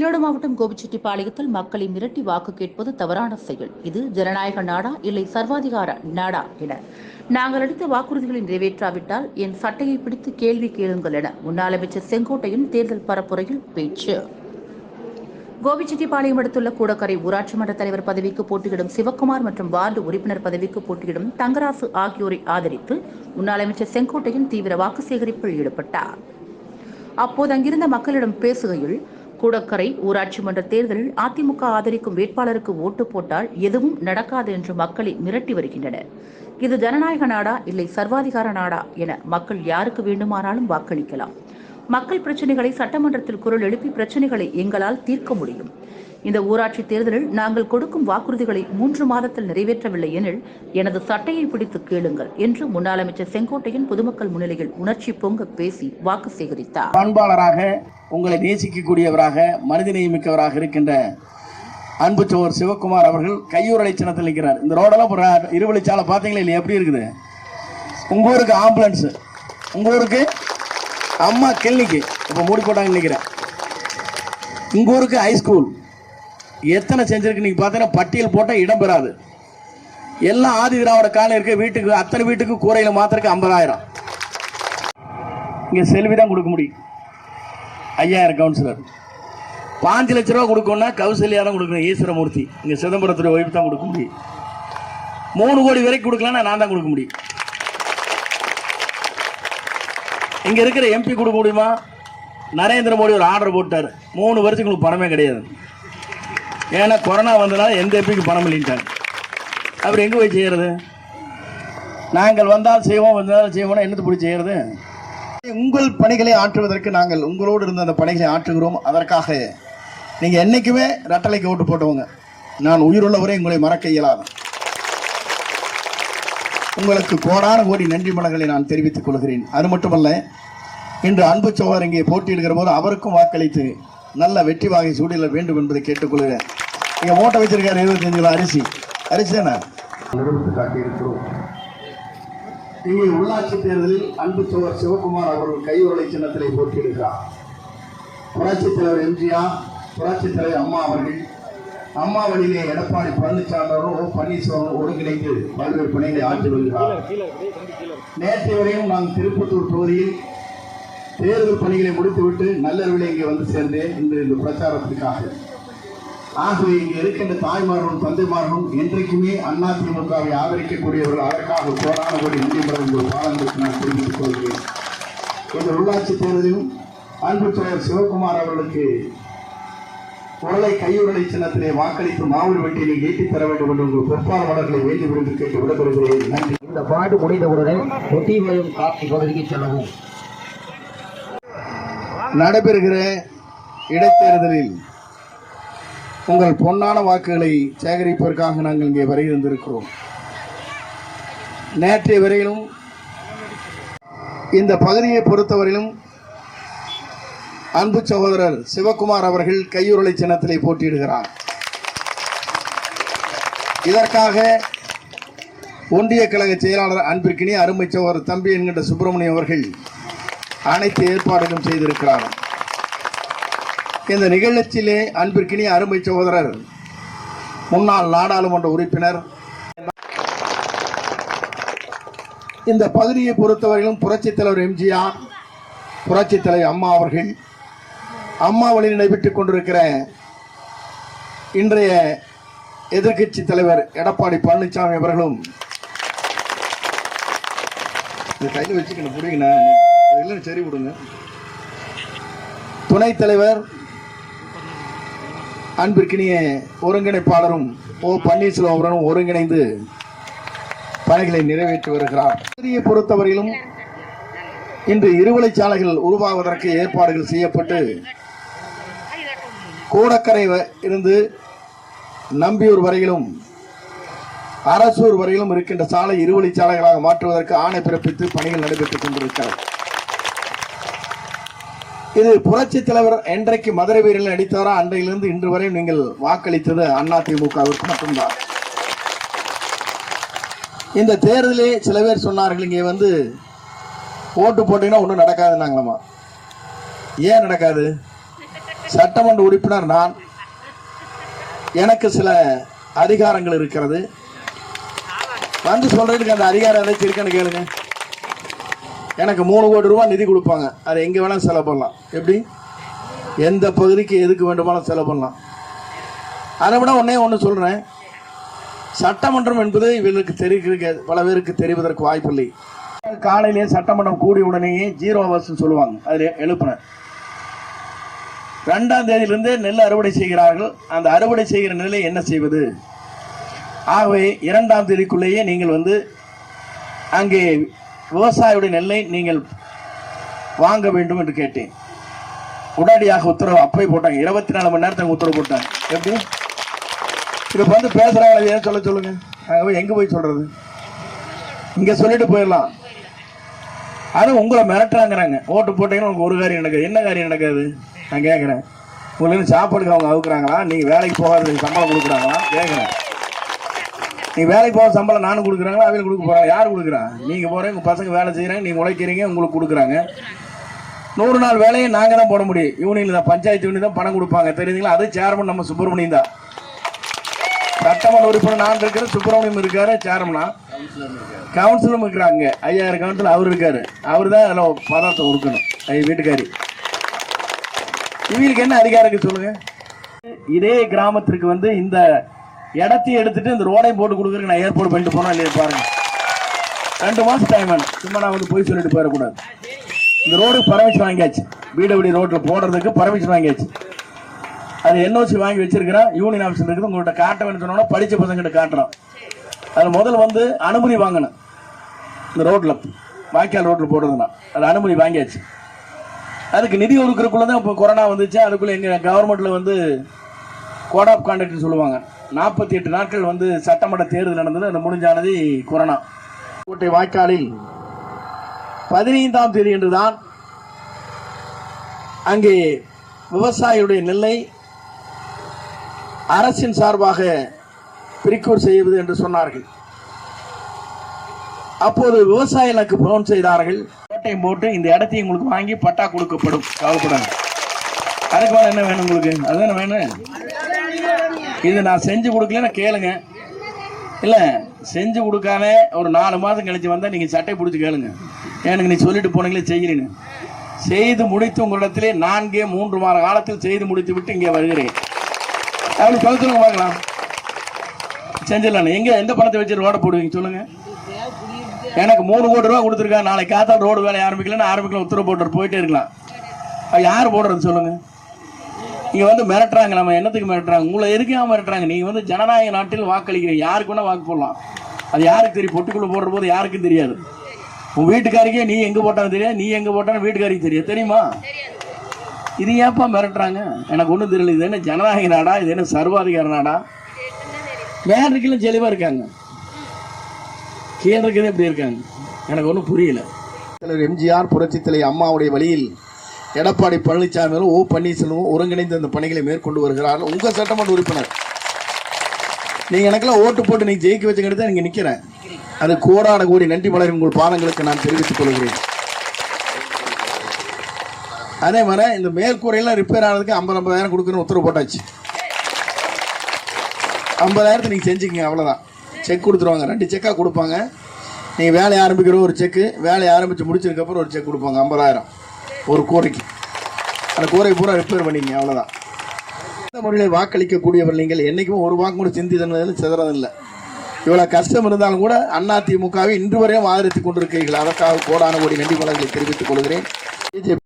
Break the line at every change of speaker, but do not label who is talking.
ஈரோடு மாவட்டம் கோபிச்செட்டிப்பாளையத்தில் மக்களை மிரட்டி வாக்கு கேட்பது தவறான செயல். இது ஜனநாயக நாடா இல்லை சர்வாதிகார நாடா என. நாங்கள் அளித்த வாக்குறுதிகளை நிறைவேற்றாவிட்டால் என் சட்டையை பிடித்து கேள்வி கேளுங்கள் என. முன்னாள் அமைச்சர் செங்கோட்டையின் தேர்தல் பரப்புரையில் பேச்சு. கோபிச்செட்டிப்பாளையம் அடுத்துள்ள கூடக்கரை ஊராட்சி மன்ற தலைவர் பதவிக்கு போட்டியிடும் சிவக்குமார் மற்றும் வார்டு உறுப்பினர் பதவிக்கு போட்டியிடும் தங்கராசு ஆகியோரை ஆதரித்து முன்னாள் அமைச்சர் செங்கோட்டையன் தீவிர வாக்கு சேகரிப்பில் ஈடுபட்டார். அப்போது அங்கிருந்த மக்களிடம் பேசுகையில் கூடக்கரை ஊராட்சி மன்ற தேர்தலில் அதிமுக ஆதரிக்கும் வேட்பாளருக்கு ஓட்டு போட்டால் எதுவும் நடக்காது என்று மக்களை மிரட்டி வருகின்றனர். இது ஜனநாயக நாடா இல்லை சர்வாதிகார நாடா என மக்கள் யாருக்கு வேண்டுமானாலும் வாக்களிக்கலாம். மக்கள் பிரச்சனைகளை சட்டமன்றத்தில் குரல் எழுப்பி பிரச்சனைகளை எங்களால் தீர்க்க முடியும். இந்த ஊராட்சி தேர்தலில் நாங்கள் கொடுக்கும் வாக்குறுதிகளை மூன்று மாதத்தில் நிறைவேற்றவில்லை எனில் எனது சட்டையை பிடித்து கேளுங்கள் என்று முன்னாள் அமைச்சர் செங்கோட்டையன் பொதுமக்கள் முன்னிலையில் உணர்ச்சி பொங்க பேசி வாக்கு சேகரித்தார்.
பண்பாளராக உங்களை நேசிக்கக்கூடியவராக மனிதநேயமிக்கவராக இருக்கின்ற அன்பு சோர் சிவகுமார் அவர்கள் கையூரலை சின்னத்தில் நிற்கிறார். இந்த ரோடெல்லாம் ஒரு இருவழிச்சாலை பார்த்தீங்களா இல்லையா? எப்படி இருக்குது? உங்க ஊருக்கு ஆம்புலன்ஸ். உங்க ஊருக்கு? அம்மா கிளினிக்கு இப்போ மூடி போட்டாங்கன்னு நினைக்கிறேன். உங்கள் ஊருக்கு ஹைஸ்கூல் எத்தனை செஞ்சிருக்கு நீங்கள் பார்த்தீங்கன்னா பட்டியல் போட்டால் இடம் பெறாது. எல்லாம் ஆதி திராவிட காலம் இருக்க வீட்டுக்கு அத்தனை வீட்டுக்கு கூரையில் மாத்திரக்கு ஐம்பதாயிரம். இங்கே செல்வி தான் கொடுக்க முடியும். ஐயாயிரம் கவுன்சிலர் பாஞ்சு லட்ச ரூபா கொடுக்கணும்னா கௌசல்யா தான் கொடுக்கணும் ஈஸ்வரமூர்த்தி. இங்கே சிதம்பரத்துடைய ஒய்ஃப் தான் கொடுக்க முடியும். மூணு கோடி வரைக்கும் கொடுக்கலன்னா நான் தான் கொடுக்க முடியும். இங்கே இருக்கிற எம்பி கொடுக்க முடியுமா நரேந்திர மோடி ஒரு ஆர்டர் போட்டார். மூணு வருஷத்துக்கு உங்களுக்கு பணமே கிடையாது. ஏன்னா கொரோனா வந்ததுனால எந்த எம்பிக்கு பணம் இல்லைன்ட்டாங்க அப்புறம் எங்கே போய் செய்கிறது நாங்கள் வந்தால் செய்வோம் வந்தால் செய்வோம்னா என்னது போய் செய்கிறது உங்கள் பணிகளை ஆற்றுவதற்கு நாங்கள் உங்களோடு இருந்த அந்த பணிகளை ஆற்றுகிறோம். அதற்காக நீங்கள் என்றைக்குமே ரட்டளைக்கு ஓட்டு போட்டவங்க. நான் உயிருள்ளவரை உங்களை மறக்க இயலாது. உங்களுக்கு கோடான கோடி நன்றி மலங்களை நான் தெரிவித்துக் கொள்கிறேன். அது மட்டுமல்ல இன்று அன்பு சோழர் இங்கே போட்டியிடுகிற போது அவருக்கும் வாக்களித்து நல்ல வெற்றி வாகை சூடில வேண்டும் என்பதை கேட்டுக்கொள்கிறேன். இங்கே மூட்டை வச்சிருக்காரு இருபத்தஞ்சு கிலோ அரிசி. அரிசி தானே? காட்டியிருக்கிறோம். இங்கே உள்ளாட்சி தேர்தலில் அன்பு சோழர் சிவகுமார் அவர்கள் கையுறலை சின்னத்திலே போட்டியிடுகிறார். புரட்சித் தலைவர் எம்ஜிஆர் புரட்சித் தலைவர் அம்மா அவர்கள் அம்மா வழியிலே எடப்பாடி பழனிசாமி அவர்கள் ஓ பன்னீர்செல்வம் ஒருங்கிணைந்து பல்வேறு பணிகளை ஆற்றி வருகிறார். நேற்று வரையும் நான் திருப்பத்தூர் தொகுதியில் தேர்தல் பணிகளை முடித்துவிட்டு நல்லறிவிலே இங்கே வந்து சேர்ந்தேன். இன்று இந்த பிரச்சாரத்திற்காக. ஆகவே இங்கே இருக்கின்ற தாய்மார்களும் தந்தைமார்களும் என்றைக்குமே அதிமுகவை ஆதரிக்கக்கூடியவர்கள் அதற்காக நன்றி பெற உங்கள் பாடங்களுக்கு நான் தெரிவித்துக் கொள்கிறேன். இந்த உள்ளாட்சி தேர்தலிலும் அன்பு சோழர் சிவகுமார் அவர்களுக்கு உரலை கையுரலை சின்னத்திலே வாக்களித்து மாவூர் வெட்டியை ஈட்டித் தர வேண்டும் என்று உங்கள் பொறுப்பாளர்களை வேண்டி விரும்பி கேட்டு விடைபெறுகிறேன். நன்றி.
இந்த பாடு முடிந்தவுடனே ஒட்டிமயம் காப்பி பகுதிக்கு செல்லவும்.
நடைபெறுகிற இடைத்தேர்தலில் உங்கள் பொன்னான வாக்குகளை சேகரிப்பதற்காக நாங்கள் இங்கே வருகை தந்திருக்கிறோம் நேற்றைய வரையிலும் இந்த பகுதியை பொறுத்தவரையிலும் அன்பு சகோதரர் சிவகுமார் அவர்கள் கையுறளை சின்னத்திலே போட்டியிடுகிறார். இதற்காக ஒன்றிய கழக செயலாளர் அன்பிற்கினி அருமை சகோதரர் தம்பி என்கின்ற சுப்பிரமணியம் அவர்கள் அனைத்து ஏற்பாடுகளும் செய்திருக்கிறார். இந்த நிகழ்ச்சியிலே அன்பிற்கினி அருமை சகோதரர் முன்னாள் நாடாளுமன்ற உறுப்பினர் இந்த பகுதியை பொறுத்தவரையிலும் புரட்சித் தலைவர் எம்ஜிஆர் புரட்சித் தலைவர் அம்மா அவர்கள் அம்மா வழி நடைபெற்றுக் கொண்டிருக்கிற இன்றைய எதிர்க்கட்சி தலைவர் எடப்பாடி பழனிசாமி அவர்களும் இந்த கையில் வச்சுக்கணும் புரியுங்கண்ணா இதெல்லாம் சரி விடுங்க. துணைத் தலைவர் அன்பிற்கினிய ஒருங்கிணைப்பாளரும் ஓ பன்னீர்செல்வம் அவர்களும் ஒருங்கிணைந்து பணிகளை நிறைவேற்றி வருகிறார். பகுதியை பொறுத்தவரையிலும் இன்று இருவழிச்சாலைகள் உருவாவதற்கு ஏற்பாடுகள் செய்யப்பட்டு கூடக்கரை வ- இருந்து நம்பியூர் வரையிலும் அரசூர் வரையிலும் இருக்கின்ற சாலை இருவழி சாலைகளாக மாற்றுவதற்கு ஆணை பிறப்பித்து பணிகள் நடைபெற்றுக் கொண்டிருக்கிறது. இது புரட்சி தலைவர் என்றைக்கு மதுரை வீரில் நடித்தாரோ அன்றையிலிருந்து இன்று வரை நீங்கள் வாக்களித்தது அதிமுகவிற்கு மட்டும்தான். இந்த தேர்தலே சில பேர் சொன்னார்கள் இங்கே வந்து ஓட்டு போட்டீங்கன்னா ஒன்றும் நடக்காதுன்னாங்களாமா? ஏன் நடக்காது? சட்டமன்ற உறுப்பினர் நான். எனக்கு சில அதிகாரங்கள் இருக்கிறது. வந்து சொல்றதுக்கு அந்த அதிகாரம் ஏதாச்சும் இருக்குன்னு கேளுங்க. எனக்கு மூணு கோடி ரூபாய் நிதி கொடுப்பாங்க. அதை எங்கே வேணாலும் செலவு பண்ணலாம். எப்படி? எந்த பகுதிக்கு எதுக்கு வேண்டுமானாலும் செலவு பண்ணலாம். அதை விட ஒன்றே ஒன்று சொல்கிறேன் சட்டமன்றம் என்பது இவர்களுக்கு தெரிவிக்க பல பேருக்கு தெரிவதற்கு வாய்ப்பில்லை. காலையிலேயே சட்டமன்றம் கூடிய உடனேயே ஜீரோ அவர்ஸ்ன்னு சொல்லுவாங்க. அதில் எழுப்பினேன் ரெண்டாம் தேதியிலிருந்து நெல் அறுவடை செய்கிறார்கள். அந்த அறுவடை செய்கிற நிலை என்ன செய்வது? ஆகவே இரண்டாம் தேதிக்குள்ளேயே நீங்கள் வந்து அங்கே விவசாயியுடைய நெல்லை நீங்கள் வாங்க வேண்டும் என்று கேட்டேன். உடனடியாக உத்தரவு அப்பவே போட்டாங்க. இருபத்தி நாலு மணி நேரத்துக்கு உத்தரவு போட்டாங்க. எப்படி? இப்போ வந்து பேசுறாங்க ஏன் சொல்ல சொல்லுங்க? ஆகவே எங்கே போய் சொல்கிறது இங்கே சொல்லிட்டு போயிடலாம். அது உங்களை மிரட்டுறாங்கிறாங்க. ஓட்டு போட்டீங்கன்னா உங்களுக்கு ஒரு காரியம் நடக்குது. என்ன காரியம் நடக்காது? நான் கேட்குறேன் உங்களுக்கு சாப்பாடுக்கு அவங்க அவுக்குறாங்களா? நீங்கள் வேலைக்கு போகாததுக்கு சம்பளம் கொடுக்குறாங்களா? கேட்குறேன் நீ வேலைக்கு போக சம்பளம் நானும் கொடுக்குறாங்களா? அவங்க கொடுக்க போகிறாங்க யார் கொடுக்குறா? நீங்கள் போகிறேன் உங்கள் பசங்க வேலை செய்கிறாங்க நீங்கள் உழைக்கிறீங்க உங்களுக்கு கொடுக்குறாங்க. நூறு நாள் வேலையை நாங்கள் தான் போட முடியும். யூனியனில் தான் பஞ்சாயத்து யூனியன் தான் பணம் கொடுப்பாங்க. தெரியுதுங்களா? அது சேர்மன் நம்ம சுப்பிரமணியம் தான். சட்டமன்ற உறுப்பினர் நான் இருக்கிறேன் சுப்பிரமணியம் இருக்காரு சேர்மனா கவுன்சிலும் இருக்கிறாங்க ஐயாயிரம் கவுன்சில் அவர் இருக்காரு. அவர் தான் அதில் பதார்த்தம் கொடுக்கணும். ஐயா வீட்டுக்காரி. இவங்களுக்கு என்ன அதிகாரம் சொல்லுங்க. இதே கிராமத்திற்கு வந்து இந்த இடத்தையும் எடுத்துட்டு இந்த ரோடையும் போட்டு கொடுக்குறதுக்கு நான் ஏற்பாடு பண்ணிட்டு போனா இல்லையா பாருங்க. ரெண்டு மாசம் டைம் வேணும் சும்மா நான் வந்து போய் சொல்லிட்டு போயிடக்கூடாது. இந்த ரோடு பர்மிஷன் வாங்கியாச்சு. வீடு ரோட்டில் போடுறதுக்கு பர்மிஷன் வாங்கியாச்சு. அது என்ஓசி வாங்கி வச்சிருக்கிறேன் யூனியன் ஆஃபீஸில் இருக்குது. உங்கள்கிட்ட காட்ட வேணும்னு சொன்னோன்னா படித்த பசங்கிட்ட காட்டுறோம் அதில் முதல் வந்து அனுமதி வாங்கணும் இந்த ரோட்டில் வாய்க்கால் ரோட்டில் போடுறதுனா அது அனுமதி வாங்கியாச்சு. அதுக்கு நிதி ஒதுக்குறதுக்குள்ள தான் இப்போ கொரோனா வந்துச்சு. அதுக்குள்ளே எங்கள் கவர்மெண்ட்டில் வந்து கோட் ஆஃப் கான்டாக்ட்னு சொல்லுவாங்க. நாற்பத்தி எட்டு நாட்கள் வந்து சட்டமன்ற தேர்தல் நடந்தது. அந்த முடிஞ்சானது கொரோனா கோட்டை வாய்க்காலில் பதினைந்தாம் தேதி என்றுதான் அங்கே விவசாயியுடைய நெல்லை அரசின் சார்பாக பிரிக்கூர் செய்வது என்று சொன்னார்கள். அப்போது விவசாயிகளுக்கு போன் செய்தார்கள். கோட்டையும் போட்டு இந்த இடத்தையும் உங்களுக்கு வாங்கி பட்டா கொடுக்கப்படும். கவலைப்படாங்க அதுக்கு மேல என்ன வேணும் உங்களுக்கு? அதுதானே வேணும்? இது நான் செஞ்சு கொடுக்கலன்னு கேளுங்க. இல்லை செஞ்சு கொடுக்காம ஒரு நாலு மாதம் கழிச்சு வந்தால் நீங்கள் சட்டை பிடிச்சி கேளுங்க. எனக்கு நீ சொல்லிட்டு போனீங்களே செய்கிறீங்க செய்து முடித்து உங்களிடத்திலே நான்கே மூன்று மாத காலத்தில் செய்து முடித்து விட்டு இங்கே வருகிறேன். அப்படி சொல்ல சொல்லுங்க பார்க்கலாம். செஞ்சிடலாம் எங்கே எந்த பணத்தை வச்சு ரோட போடுவீங்க சொல்லுங்கள் எனக்கு மூணு கோடி ரூபா கொடுத்துருக்காங்க நாளைக்கு காத்தா ரோடு வேலை ஆரம்பிக்கலன்னு ஆரம்பிக்கலாம் உத்தரவு போட்டு போயிட்டே இருக்கலாம். அது யார் போடுறது சொல்லுங்க. நீங்க வந்து மிரட்டுறாங்க நம்ம என்னத்துக்கு மிரட்டுறாங்க? உங்களை எதுக்காக மிரட்டுறாங்க? நீங்க வந்து ஜனநாயக நாட்டில் வாக்களிக்கிறீங்க யாருக்கு வேணா வாக்கு போடலாம். அது யாருக்கு தெரியும்? பொட்டுக்குள்ள போடுற போது யாருக்கும் தெரியாது. உன் வீட்டுக்காரிக்கே நீ எங்க போட்டாலும் தெரியாது நீ எங்க போட்டாலும் வீட்டுக்காரிக்கு தெரியும் தெரியுமா? இது ஏப்பா மிரட்டுறாங்க? எனக்கு ஒன்றும் தெரியல. இது என்ன ஜனநாயக நாடா? இது என்ன சர்வாதிகார நாடா? வேறு இருக்கலாம் தெளிவா இருக்காங்க. கீழே இருக்கிறது எப்படி இருக்காங்க. எனக்கு ஒன்றும் புரியல. தலைவர் எம்ஜிஆர் புரட்சித்தலை அம்மாவுடைய வழியில் எடப்பாடி பழனிசாமி ஓ பன்னீர்செல்வம் ஒருங்கிணைந்து அந்த பணிகளை மேற்கொண்டு வருகிறார் உங்கள் சட்டமன்ற உறுப்பினர். நீங்கள் எனக்கெல்லாம் ஓட்டு போட்டு நீங்கள் ஜெயிக்க வச்சுக்கிட்டு தான் நீங்கள் நிற்கிறேன் அது கோடான கோடி நன்றி மலர் உங்கள் பாதங்களுக்கு நான் தெரிவித்துக் கொள்கிறேன். அதே மாதிரி இந்த மேற்கூரையெல்லாம் ரிப்பேர் ஆனதுக்கு ஐம்பது ஐம்பதாயிரம் கொடுக்கணும்னு உத்தரவு போட்டாச்சு. ஐம்பதாயிரத்தை நீங்கள் செஞ்சுக்கங்க அவ்வளோதான் செக் கொடுத்துருவாங்க. ரெண்டு செக்காக கொடுப்பாங்க. நீங்கள் வேலையை ஆரம்பிக்கிற ஒரு செக்கு வேலையை ஆரம்பித்து முடிச்சதுக்கப்புறம் ஒரு செக் கொடுப்பாங்க. ஐம்பதாயிரம். ஒரு கூரைக்கு. அந்த கூரை பூரா ரிப்பேர் பண்ணிங்க அவ்வளோதான் இந்த முறையில் வாக்களிக்கக்கூடியவர் நீங்கள் என்றைக்கும் ஒரு வாக்கு கூட சிந்தி சிதறதில்லை. இவ்வளோ கஷ்டம் இருந்தாலும் கூட அண்ணா இன்று வரையும் ஆதரித்து கொண்டிருக்கிறீர்கள். அதற்காக கோடான கோடி நன்றி மலர்களை தெரிவித்துக் கொள்கிறேன். பிஜேபி